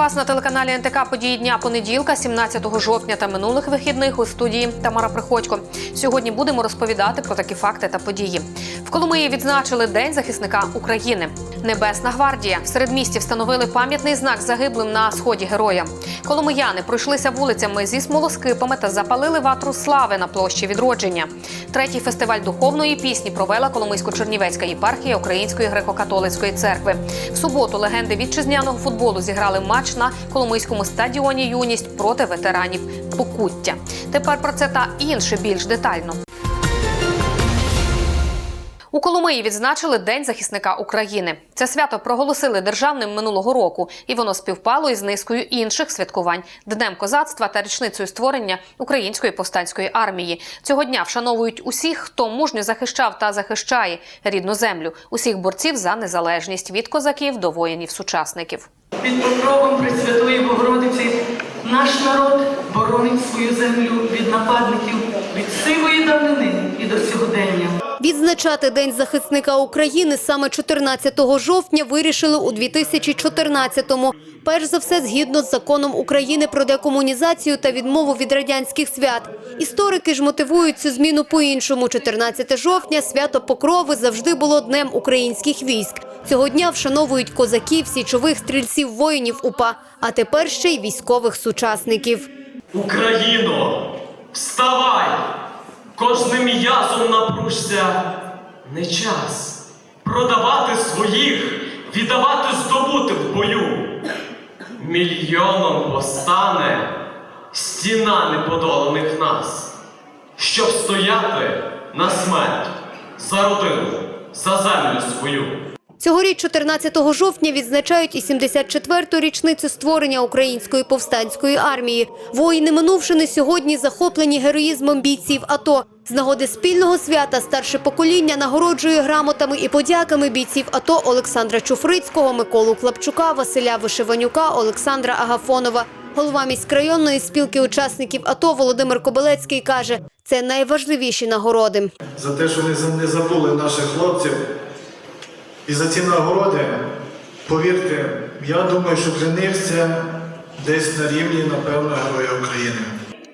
Вас на телеканалі НТК події дня понеділка, 17 жовтня та минулих вихідних у студії Тамара Приходько. Сьогодні будемо розповідати про такі факти та події. Коломиї відзначили День захисника України. Небесна гвардія в середмісті встановили пам'ятний знак загиблим на сході героя. Коломияни пройшлися вулицями зі смолоскипами та запалили ватру слави на площі відродження. Третій фестиваль духовної пісні провела Коломийсько-Чернівецька єпархія Української греко-католицької церкви. В суботу легенди вітчизняного футболу зіграли матч на Коломийському стадіоні Юність проти ветеранів Покуття. Тепер про це та інше більш детально. У Коломиї відзначили День захисника України. Це свято проголосили державним минулого року, і воно співпало із низкою інших святкувань днем козацтва та річницею створення української повстанської армії. Цього дня вшановують усіх, хто мужньо захищав та захищає рідну землю, усіх борців за незалежність від козаків до воїнів-сучасників. Під покровом Пресвятої Богородиці наш народ боронить свою землю від нападників від сивої давнини і до сьогодення. Відзначати День захисника України саме 14 жовтня вирішили у 2014-му. Перш за все, згідно з законом України про декомунізацію та відмову від радянських свят. Історики ж мотивують цю зміну по-іншому. 14 жовтня свято Покрови завжди було днем українських військ. Цього дня вшановують козаків, січових стрільців, воїнів УПА, а тепер ще й військових сучасників. Україно, вставай! Кожним м'язом напружся. Не час продавати своїх, віддавати здобути в бою. Мільйоном постане стіна неподоланих нас, щоб стояти на смерть за родину, за землю свою. Цьогоріч, 14 жовтня, відзначають і 74-ту річницю створення Української повстанської армії. Воїни минувшини сьогодні захоплені героїзмом бійців АТО. З нагоди спільного свята старше покоління нагороджує грамотами і подяками бійців АТО Олександра Чуфрицького, Миколу Клапчука, Василя Вишиванюка, Олександра Агафонова. Голова міськрайонної спілки учасників АТО Володимир Кобилецький каже, це найважливіші нагороди. за те, що вони не забули наших хлопців. І за ці нагороди, повірте, я думаю, що для них це десь на рівні, напевно, Героя України.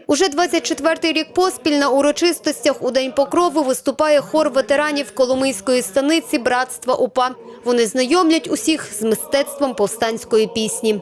Уже 24-й рік поспіль на урочистостях у День Покрови виступає хор ветеранів Коломийської станиці Братства УПА. Вони знайомлять усіх з мистецтвом повстанської пісні.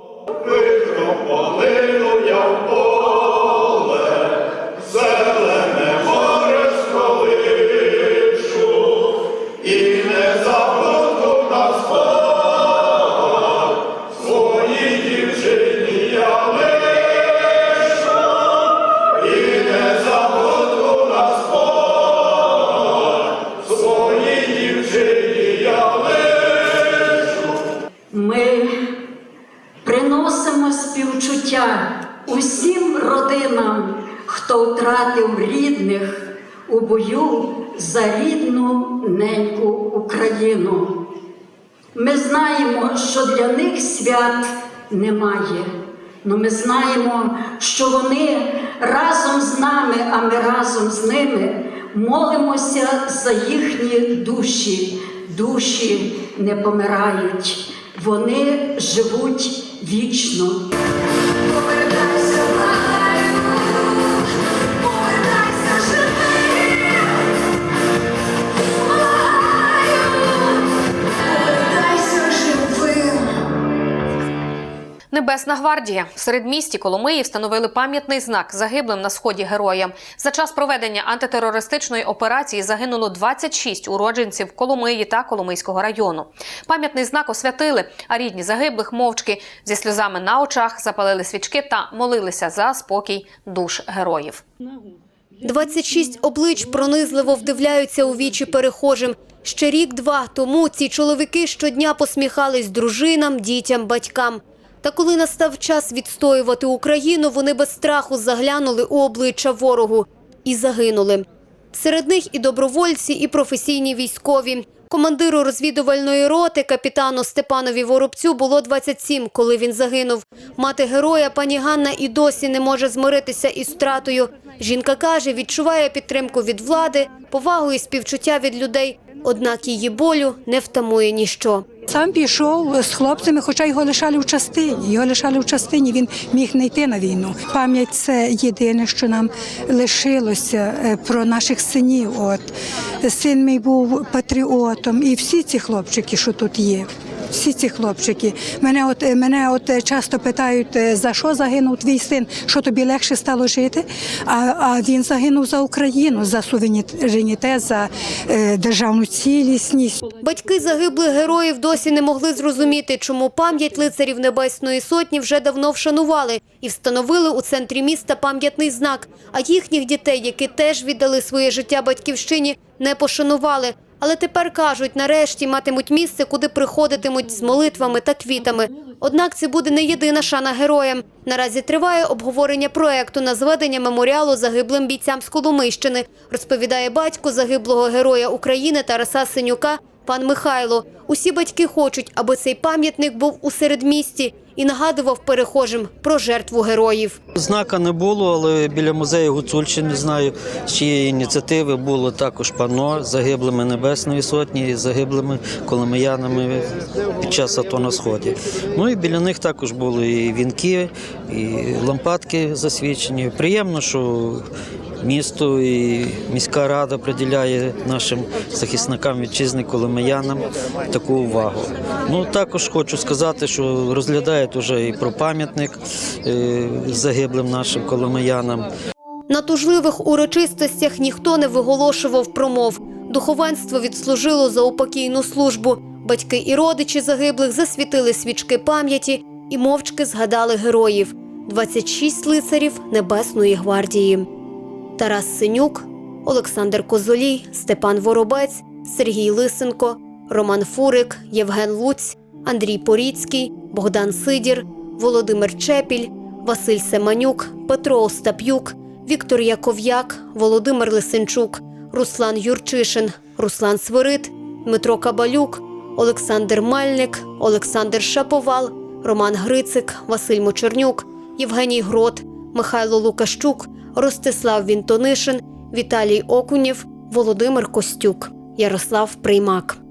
Бою за рідну неньку Україну. Ми знаємо, що для них свят немає. але ми знаємо, що вони разом з нами, а ми разом з ними молимося за їхні душі. Душі не помирають, вони живуть вічно. Небесна гвардія в середмісті Коломиї встановили пам'ятний знак загиблим на сході героям. За час проведення антитерористичної операції загинуло 26 уродженців Коломиї та Коломийського району. Пам'ятний знак освятили, а рідні загиблих мовчки зі сльозами на очах запалили свічки та молилися за спокій душ героїв. 26 облич пронизливо вдивляються у вічі перехожим. Ще рік-два тому ці чоловіки щодня посміхались дружинам, дітям, батькам. Та коли настав час відстоювати Україну, вони без страху заглянули у обличчя ворогу і загинули. Серед них і добровольці, і професійні військові. Командиру розвідувальної роти капітану Степанові Воробцю було 27, коли він загинув. Мати героя пані Ганна і досі не може змиритися із втратою. Жінка каже, відчуває підтримку від влади, повагу і співчуття від людей. Однак її болю не втамує ніщо. Сам пішов з хлопцями, хоча його лишали в частині. Його лишали в частині, він міг не йти на війну. Пам'ять це єдине, що нам лишилося е, про наших синів. От син мій був патріотом, і всі ці хлопчики, що тут є. Всі ці хлопчики. Мене от е, мене от е, часто питають, е, за що загинув твій син, що тобі легше стало жити. А, а він загинув за Україну, за суверенітет, за е, державну цілісність. Батьки загиблих героїв досі не могли зрозуміти, чому пам'ять лицарів Небесної Сотні вже давно вшанували і встановили у центрі міста пам'ятний знак. А їхніх дітей, які теж віддали своє життя батьківщині, не пошанували. Але тепер кажуть, нарешті матимуть місце, куди приходитимуть з молитвами та квітами. Однак це буде не єдина шана героям. Наразі триває обговорення проекту на зведення меморіалу загиблим бійцям з Коломийщини, розповідає батько загиблого героя України Тараса Синюка пан Михайло. Усі батьки хочуть, аби цей пам'ятник був у середмісті і нагадував перехожим про жертву героїв. Знака не було, але біля музею Гуцульщини, знаю, з чиєї ініціативи було також панно з загиблими Небесної Сотні і загиблими коломиянами під час АТО на Сході. Ну і біля них також були і вінки, і лампадки засвічені. Приємно, що місто і міська рада приділяє нашим захисникам вітчизни коломиянам таку увагу. Ну також хочу сказати, що розглядають уже і про пам'ятник е, загиблим нашим коломиянам. На тужливих урочистостях ніхто не виголошував промов. Духовенство відслужило за упокійну службу. Батьки і родичі загиблих засвітили свічки пам'яті і мовчки згадали героїв. 26 лицарів Небесної гвардії. Тарас Синюк, Олександр Козолій, Степан Воробець, Сергій Лисенко, Роман Фурик, Євген Луць, Андрій Поріцький, Богдан Сидір, Володимир Чепіль, Василь Семанюк, Петро Остап'юк, Віктор Яков'як, Володимир Лисенчук, Руслан Юрчишин, Руслан Свирид, Дмитро Кабалюк, Олександр Мельник, Олександр Шаповал, Роман Грицик, Василь Мочернюк, Євгеній Грот, Михайло Лукащук, Ростислав Вінтонишин, Віталій Окунєв, Володимир Костюк, Ярослав Приймак.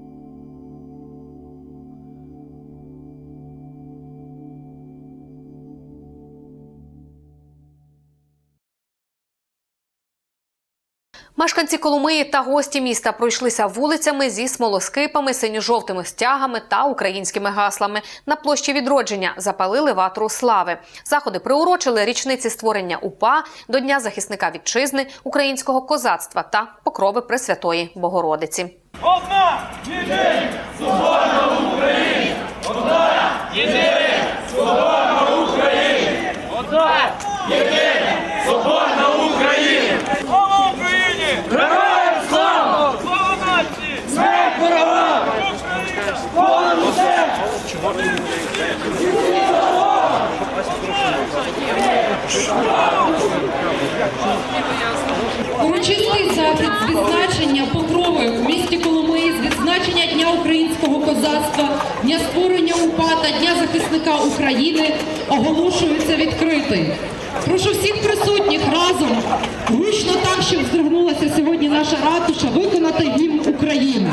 Мешканці Коломиї та гості міста пройшлися вулицями зі смолоскипами, синьо-жовтими стягами та українськими гаслами. На площі відродження запалили ватру слави. Заходи приурочили річниці створення УПА до Дня захисника вітчизни, українського козацтва та покрови Пресвятої Богородиці. Слава Україні! Героям слава! Слава нації! Смерть ворогам! Понад усе! Урочистий захід з відзначення покрови в місті Коломиї з відзначення Дня українського козацтва, Дня створення УПА та Дня захисника України оголошується відкритий. Прошу всіх присутніх разом гучно так, щоб здригнулася сьогодні наша ратуша, виконати гімн України.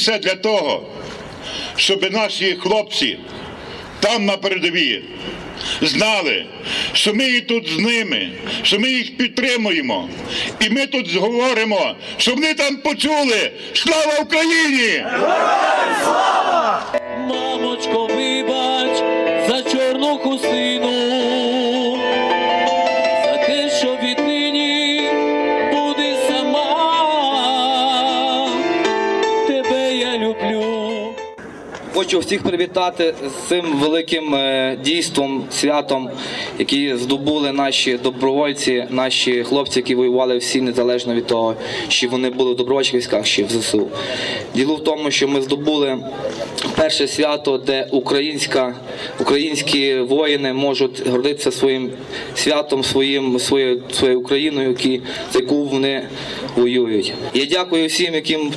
Все для того, щоб наші хлопці там на передовій знали, що ми і тут з ними, що ми їх підтримуємо. І ми тут говоримо, що вони там почули Слава Україні! Мамочко, Хочу всіх привітати з цим великим е, дійством, святом, які здобули наші добровольці, наші хлопці, які воювали всі незалежно від того, чи вони були в добровольчих військах, чи в ЗСУ. Діло в тому, що ми здобули перше свято, де українська, українські воїни можуть гордитися своїм святом, своїм, своєю, своєю Україною, які, за яку вони воюють. Я дякую всім, яким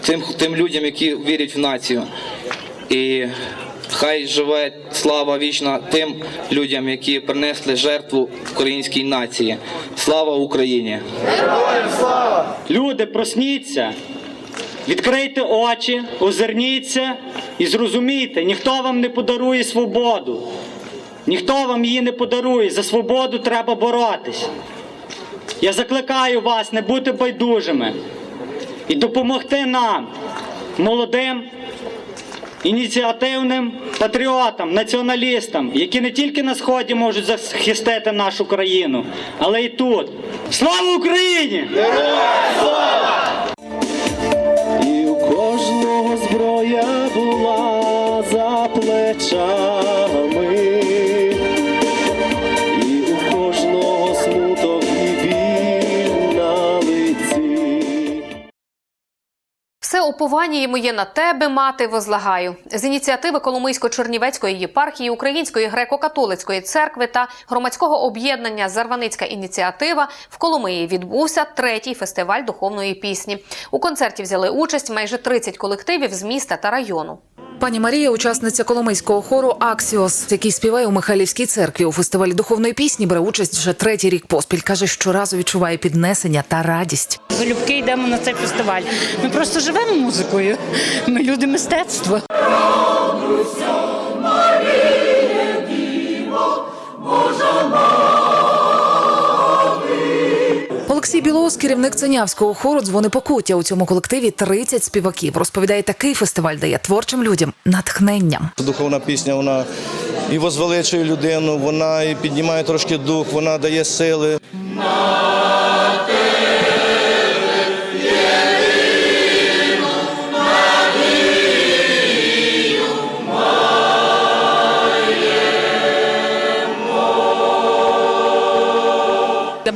тим, тим людям, які вірять в націю. І хай живе слава вічна тим людям, які принесли жертву українській нації. Слава Україні! Люди, просніться, відкрийте очі, озирніться і зрозумійте, ніхто вам не подарує свободу. Ніхто вам її не подарує. За свободу треба боротись. Я закликаю вас не бути байдужими і допомогти нам, молодим, ініціативним патріотам, націоналістам, які не тільки на сході можуть захистити нашу країну, але й тут. Слава Україні! слава! І у кожного зброя була за плечами, уповання моє на тебе, мати, возлагаю. З ініціативи Коломийсько-Чернівецької єпархії, Української греко-католицької церкви та громадського об'єднання Зарваницька ініціатива в Коломиї відбувся третій фестиваль духовної пісні. У концерті взяли участь майже 30 колективів з міста та району. Пані Марія, учасниця коломийського хору Аксіос, який співає у Михайлівській церкві у фестивалі духовної пісні, бере участь вже третій рік поспіль. каже, щоразу відчуває піднесення та радість. Залюбки йдемо на цей фестиваль. Ми просто живемо музикою. Ми люди мистецтва. Олексій Білоус, керівник Ценявського хору дзвони покуття. У цьому колективі 30 співаків. Розповідає, такий фестиваль дає творчим людям натхнення. Духовна пісня, вона і возвеличує людину, вона і піднімає трошки дух, вона дає сили.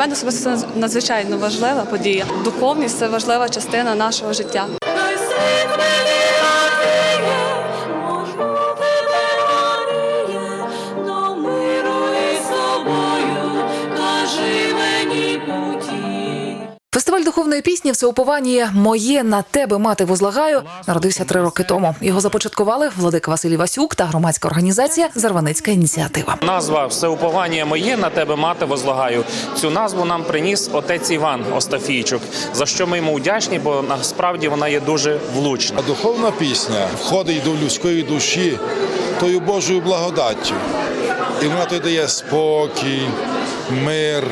Мене особисто надзвичайно важлива подія. Духовність це важлива частина нашого життя. Фестиваль духовної пісні всеуповання Моє на тебе мати возлагаю народився три роки тому. Його започаткували владика Василій Васюк та громадська організація Зарваницька ініціатива. Назва Всеуповання моє на тебе мати возлагаю. Цю назву нам приніс отець Іван Остафійчук, за що ми йому вдячні, бо насправді вона є дуже влучна. Духовна пісня входить до людської душі тою Божою благодаттю. І вона тоді дає спокій, мир,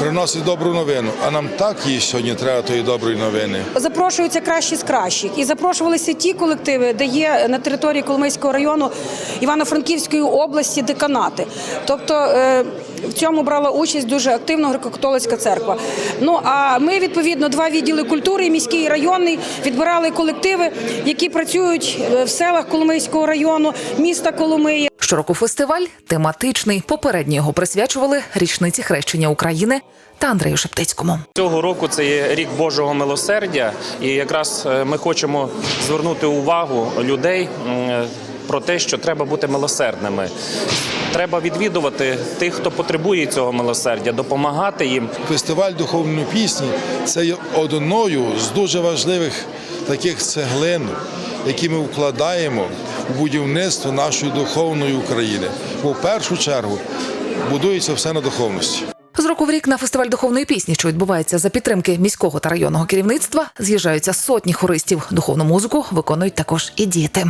приносить добру новину. А нам так їй сьогодні треба тої доброї новини. Запрошуються кращі з кращих. І запрошувалися ті колективи, де є на території Коломийського району Івано-Франківської області деканати. Тобто е, в цьому брала участь дуже активно греко-католицька церква. Ну а ми відповідно два відділи культури, міський і районний, відбирали колективи, які працюють е, в селах Коломийського району, міста Коломиї. Щороку фестиваль тематичний. Попередньо його присвячували річниці хрещення України та Андрею Шептицькому. Цього року це є рік Божого милосердя, і якраз е, ми хочемо звернути увагу людей. Про те, що треба бути милосердними, треба відвідувати тих, хто потребує цього милосердя, допомагати їм. Фестиваль духовної пісні це є одною з дуже важливих таких цеглин, які ми вкладаємо будівництво нашої духовної України. Бо в першу чергу будується все на духовності. З року в рік на фестиваль духовної пісні, що відбувається за підтримки міського та районного керівництва, з'їжджаються сотні хористів. Духовну музику виконують також і діти.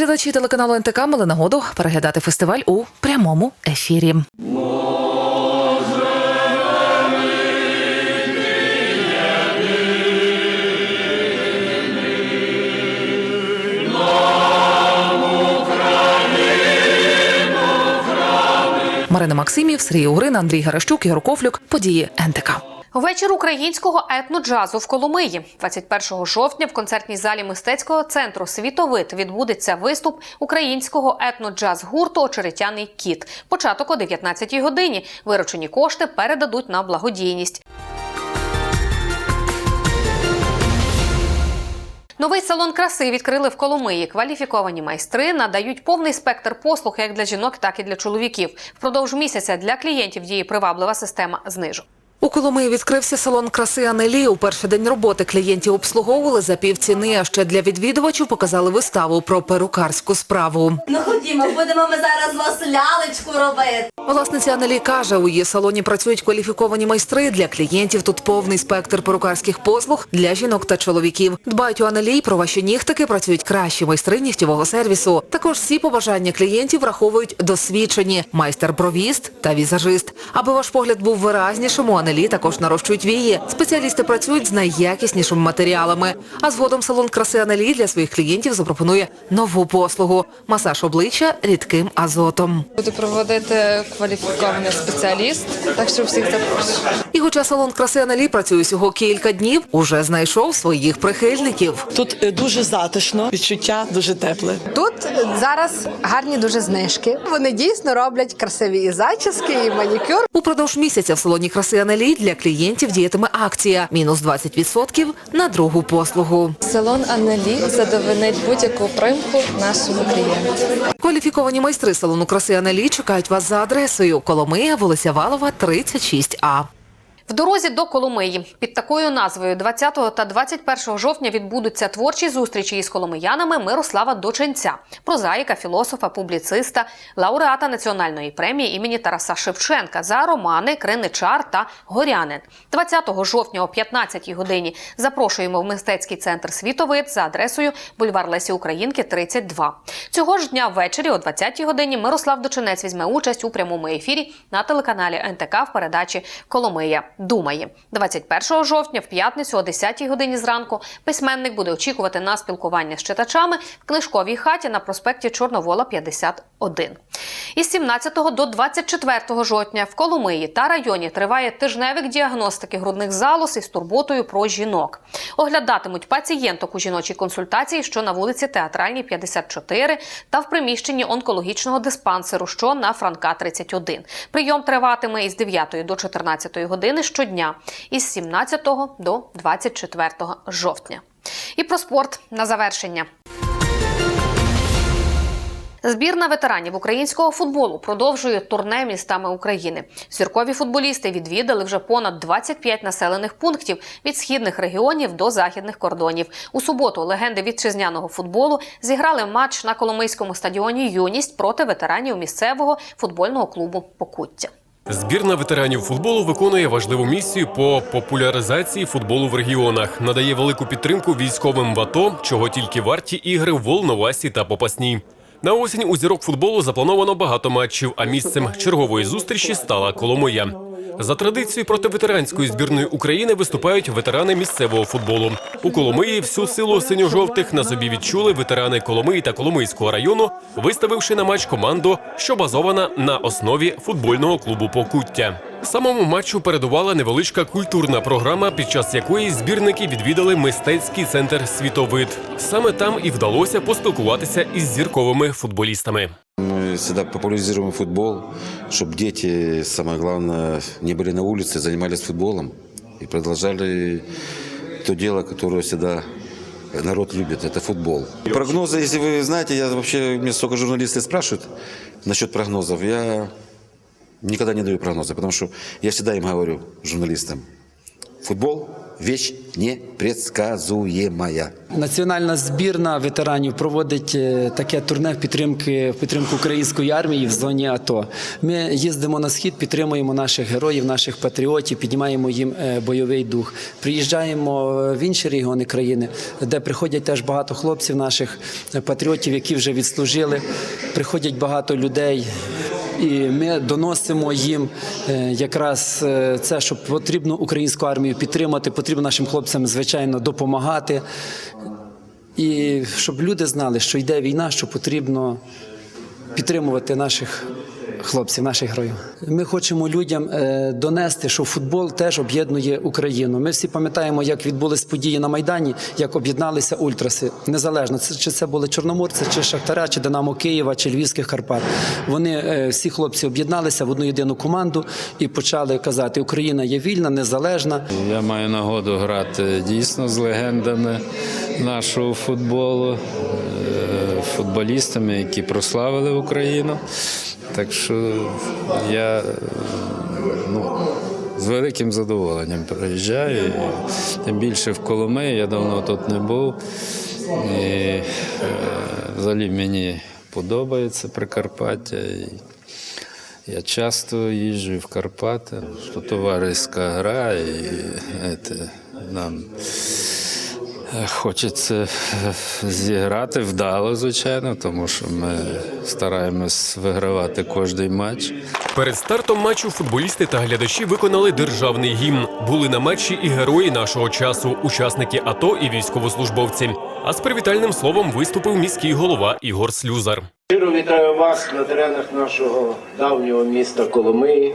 Глядачі телеканалу НТК мали нагоду переглядати фестиваль у прямому ефірі. Марина Максимів, Сергій Угрин, Андрій Гарещук, Ігор Кофлюк. Події НТК. Вечір українського етноджазу в Коломиї. 21 жовтня в концертній залі мистецького центру Світовид відбудеться виступ українського етноджаз гурту Очеретяний кіт. Початок о 19-й годині. Виручені кошти передадуть на благодійність. Новий салон краси відкрили в Коломиї. Кваліфіковані майстри надають повний спектр послуг як для жінок, так і для чоловіків. Впродовж місяця для клієнтів діє приваблива система знижок. У Коломиї відкрився салон краси Анелі. У перший день роботи клієнтів обслуговували за півціни. А ще для відвідувачів показали виставу про перукарську справу. Ну ходімо, будемо ми зараз вас лялечку робити. Власниця Анелі каже, у її салоні працюють кваліфіковані майстри. Для клієнтів тут повний спектр перукарських послуг для жінок та чоловіків. Дбають у Анелі про ваші нігтики, працюють кращі майстри нігтєвого сервісу. Також всі побажання клієнтів враховують досвідчені майстер-бровіст та візажист. Аби ваш погляд був виразнішим, у Анелі також нарощують вії. Спеціалісти працюють з найякіснішими матеріалами. А згодом салон краси Анелі для своїх клієнтів запропонує нову послугу масаж обличчя рідким азотом. Буду проводити кваліфікований спеціаліст, так що всіх запрошую. І хоча салон краси Анелі працює всього кілька днів, уже знайшов своїх прихильників. Тут е, дуже затишно, відчуття дуже тепле. Тут зараз гарні дуже знижки. Вони дійсно роблять красиві і зачіски, і манікюр. Упродовж місяця в салоні краси Анелі для клієнтів діятиме акція мінус 20% на другу послугу. Салон Аннелі задовольнить будь-яку примку нашому клієнту. Кваліфіковані майстри салону краси Аннелі чекають вас за адресою Коломия, Волосявалова, 36А. В дорозі до Коломиї під такою назвою 20 та 21 жовтня відбудуться творчі зустрічі із коломиянами Мирослава Доченця, прозаїка, філософа, публіциста, лауреата національної премії імені Тараса Шевченка за романи Криничар та Горянин. 20 жовтня о 15 годині запрошуємо в мистецький центр Світовид за адресою бульвар Лесі Українки, 32. Цього ж дня ввечері о 20 годині Мирослав Доченець візьме участь у прямому ефірі на телеканалі НТК в передачі Коломия думає. 21 жовтня в п'ятницю о 10 годині зранку письменник буде очікувати на спілкування з читачами в книжковій хаті на проспекті Чорновола 51. Із 17 до 24 жовтня в Коломиї та районі триває тижневик діагностики грудних залоз із турботою про жінок. Оглядатимуть пацієнток у жіночій консультації, що на вулиці Театральній 54 та в приміщенні онкологічного диспансеру, що на Франка 31. Прийом триватиме із 9 до 14 години щодня, із 17 до 24 жовтня. І про спорт на завершення. Збірна ветеранів українського футболу продовжує турне містами України. Зіркові футболісти відвідали вже понад 25 населених пунктів від східних регіонів до західних кордонів. У суботу легенди вітчизняного футболу зіграли матч на Коломийському стадіоні Юність проти ветеранів місцевого футбольного клубу Покуття. Збірна ветеранів футболу виконує важливу місію по популяризації футболу в регіонах, надає велику підтримку військовим в АТО, чого тільки варті ігри в Волновасі та Попасній. На осінь у зірок футболу заплановано багато матчів, а місцем чергової зустрічі стала Коломия. За традицією проти ветеранської збірної України виступають ветерани місцевого футболу. У Коломиї всю силу синьо-жовтих на собі відчули ветерани Коломиї та Коломийського району, виставивши на матч команду, що базована на основі футбольного клубу Покуття. Самому матчу передувала невеличка культурна програма, під час якої збірники відвідали мистецький центр Світовид. Саме там і вдалося поспілкуватися із зірковими футболістами. Всегда популяризируем футбол, чтобы дети, самое главное, не были на улице, занимались футболом и продолжали то дело, которое всегда народ любит, это футбол. Прогнозы, если вы знаете, я вообще, мне столько журналисты спрашивают насчет прогнозов, я никогда не даю прогнозы, потому что я всегда им говорю, журналистам, футбол – вещь непредсказуемая. Національна збірна ветеранів проводить е, таке турне в підтримки в підтримку української армії в зоні АТО. Ми їздимо на схід, підтримуємо наших героїв, наших патріотів, піднімаємо їм е, бойовий дух. Приїжджаємо в інші регіони країни, де приходять теж багато хлопців, наших е, патріотів, які вже відслужили. Приходять багато людей. І ми доносимо їм е, якраз е, це, що потрібно українську армію підтримати, потрібно нашим хлопцям, звичайно, допомагати. І щоб люди знали, що йде війна, що потрібно підтримувати наших хлопців, наших героїв. Ми хочемо людям е, донести, що футбол теж об'єднує Україну. Ми всі пам'ятаємо, як відбулись події на Майдані, як об'єдналися ультраси. Незалежно це чи це були Чорноморці, чи Шахтаря, чи Динамо Києва, чи Львівських Карпат. Вони е, всі хлопці об'єдналися в одну єдину команду і почали казати: Україна є вільна, незалежна. Я маю нагоду грати дійсно з легендами нашого футболу, е, футболістами, які прославили Україну. Так що я ну, з великим задоволенням приїжджаю. Тим більше в Коломиї, я давно тут не був. І е, взагалі мені подобається Прикарпаття. І я часто їжджу в Карпати, що товариська гра, і це, нам хочеться е, зіграти вдало, звичайно, тому що ми стараємось вигравати кожний матч. Перед стартом матчу футболісти та глядачі виконали державний гімн. Були на матчі і герої нашого часу, учасники АТО і військовослужбовці. А з привітальним словом виступив міський голова Ігор Слюзар. Щиро вітаю вас на теренах нашого давнього міста Коломиї.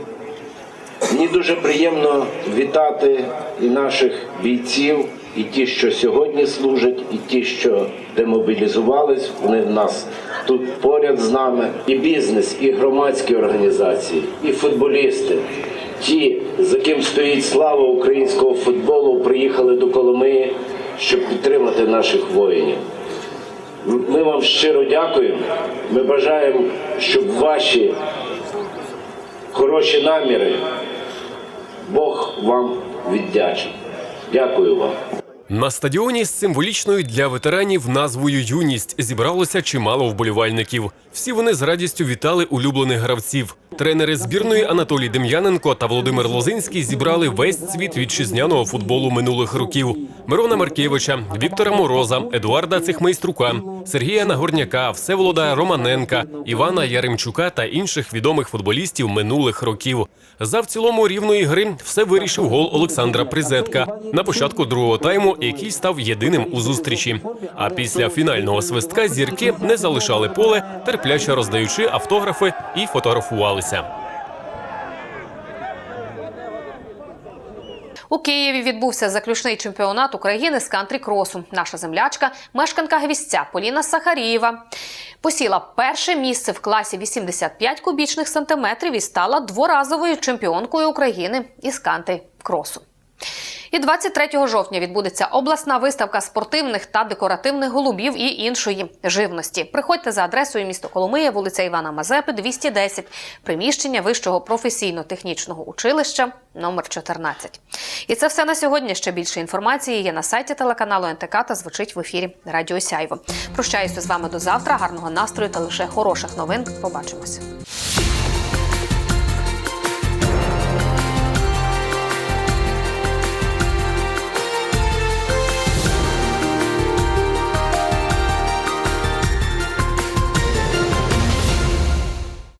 Мені дуже приємно вітати і наших бійців, і ті, що сьогодні служать, і ті, що демобілізувались. Вони в нас тут поряд з нами. І бізнес, і громадські організації, і футболісти. Ті, за ким стоїть слава українського футболу, приїхали до Коломиї, щоб підтримати наших воїнів. Ми вам щиро дякуємо. Ми бажаємо, щоб ваші хороші наміри Бог вам віддячив. Дякую вам. На стадіоні з символічною для ветеранів назвою Юність зібралося чимало вболівальників. Всі вони з радістю вітали улюблених гравців. Тренери збірної Анатолій Дем'яненко та Володимир Лозинський зібрали весь світ вітчизняного футболу минулих років: Мирона Маркевича, Віктора Мороза, Едуарда Цихмейструка, Сергія Нагорняка, Всеволода Романенка, Івана Яремчука та інших відомих футболістів минулих років. За в цілому рівної гри все вирішив гол Олександра Призетка на початку другого тайму, який став єдиним у зустрічі. А після фінального свистка зірки не залишали поле, терпляче роздаючи автографи і фотографувалися. У Києві відбувся заключний чемпіонат України з кантрі-кросу. Наша землячка, мешканка гвістця Поліна Сахарієва, посіла перше місце в класі 85 кубічних сантиметрів і стала дворазовою чемпіонкою України із кантрі-кросу. І 23 жовтня відбудеться обласна виставка спортивних та декоративних голубів і іншої живності. Приходьте за адресою місто Коломия, вулиця Івана Мазепи, 210, приміщення вищого професійно-технічного училища номер 14. І це все на сьогодні. Ще більше інформації є на сайті телеканалу НТК та звучить в ефірі Радіо Сяйво. Прощаюся з вами до завтра. Гарного настрою та лише хороших новин. Побачимося.